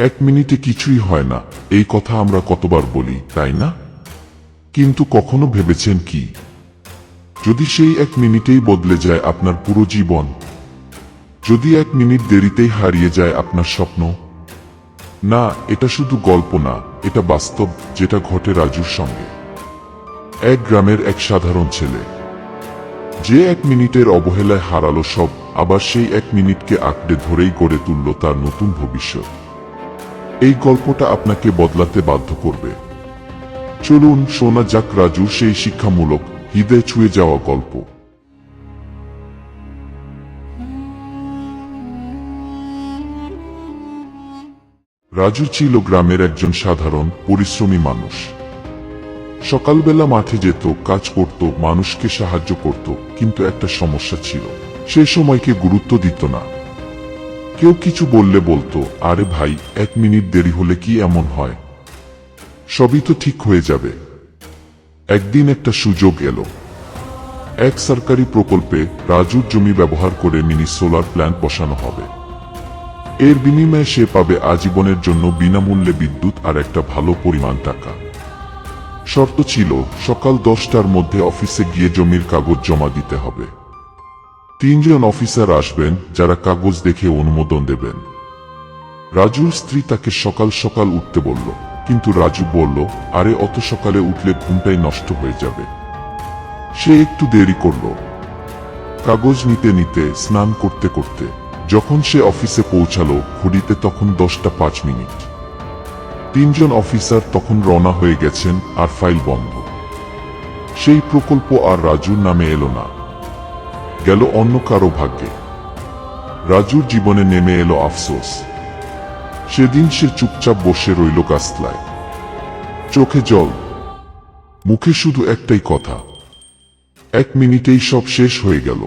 এক মিনিটে কিছুই হয় না। এই কথা আমরা কতবার বলি, তাই না? কিন্তু কখনো ভেবেছেন কি? যদি সেই এক মিনিটেই বদলে যায় আপনার পুরো জীবন, যদি এক মিনিট দেরিতেই হারিয়ে যায় আপনার স্বপ্ন, না, এটা শুধু গল্প না, এটা বাস্তব, যেটা ঘটে রাজুর সঙ্গে। এক গ্রামের এক সাধারণ ছেলে। যে এক মিনিটের অবহেলায় হারালো সব, আবার সেই এক মিনিটকে আঁকড়ে ধরেই গড়ে তুলল তার নতুন ভবিষ্যৎ। এই গল্পটা আপনাকে বদলাতে বাধ্য করবে। চলুন শোনা যাক রাজু সেই শিক্ষামূলক হৃদয় ছুঁয়ে যাওয়া গল্প। রাজু ছিল গ্রামের একজন সাধারণ, পরিশ্রমী মানুষ। সকালবেলা মাঠে যেত, কাজ করত, মানুষকে সাহায্য করত, কিন্তু একটা সমস্যা ছিল। সে সময়কে গুরুত্ব দিত না। কেউ কিছু বললে বলতো, আরে ভাই, এক মিনিট দেরি হলে কি এমন হয়? সবই তো ঠিক হয়ে যাবে। একদিন একটা সুযোগ এলো। এক সরকারি প্রকল্পে রাজুর জমি ব্যবহার করে মিনি সোলার প্ল্যান্ট বসানো হবে। এর বিনিময়ে সে পাবে আজীবনের জন্য বিনামূল্যে বিদ্যুৎ আর একটা ভালো পরিমাণ টাকা। শর্ত ছিল, সকাল দশটার মধ্যে অফিসে গিয়ে জমির কাগজ জমা দিতে হবে। তিনজন অফিসার আসবেন যারা কাগজ দেখে অনুমোদন দেবেন। রাজুর স্ত্রী তাকে সকাল সকাল উঠতে বলল, কিন্তু রাজু বলল, আরে, অত সকালে উঠলে ঘুমটাই নষ্ট হয়ে যাবে। সে একটু দেরি করল। কাগজ নিতে নিতে, স্নান করতে করতে, যখন সে অফিসে পৌঁছালো, ঘড়িতে তখন দশটা পাঁচ মিনিট। তিনজন অফিসার তখন রওনা হয়ে গেছেন আর ফাইল বন্ধ। সেই প্রকল্প আর রাজুর নামে এলো না। গেল অন্য কারও ভাগ্যে। রাজুর জীবনে নেমে এলো আফসোস। সেদিন সে চুপচাপ বসে রইল গাছতলায় চোখে জল, মুখে শুধু একটাই কথা। এক মিনিটেই সব শেষ হয়ে গেল।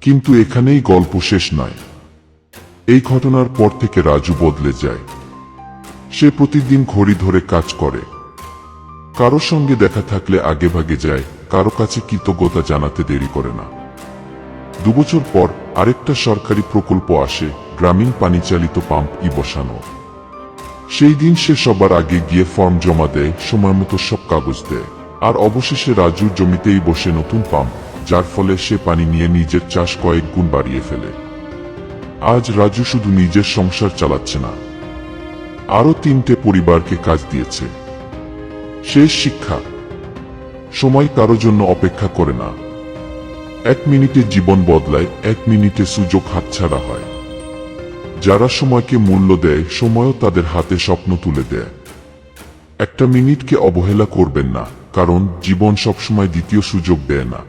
কিন্তু এখানেই গল্প শেষ নয়। এই ঘটনার পর থেকে রাজু বদলে যায়। সে প্রতিদিন ঘড়ি ধরে কাজ করে। কারও সঙ্গে দেখা থাকলে আগে ভাগে যায়, কারও কাছে কৃতজ্ঞতা জানাতে দেরি করে না। দুবছর পর আরেকটা সরকারি প্রকল্প আসে, গ্রামীণ পানি চালিত পাম্প ই বসানো। সেই দিন সে সবার আগে গিয়ে ফর্ম জমা দেয়, সময় মতো সব কাগজ দেয়। আর অবশেষে রাজুর জমিতেই বসে নতুন পাম্প, যার ফলে সে পানি নিয়ে নিজের চাষ কয়েক গুণ বাড়িয়ে ফেলে। আজ রাজু শুধু নিজের সংসার চালাচ্ছে না আরও তিনটে পরিবারকে কাজ দিয়েছে। শেষ শিক্ষা, সময় কারও জন্য অপেক্ষা করে না। এক মিনিটে জীবন বদলায়, এক মিনিটে সুযোগ হাতছাড়া হয়। যারা সময়কে মূল্য দেয়, সময়ও তাদের হাতে স্বপ্ন তুলে দেয়। একটা মিনিটকে অবহেলা করবেন না, কারণ জীবন সবসময় দ্বিতীয় সুযোগ দেয় না।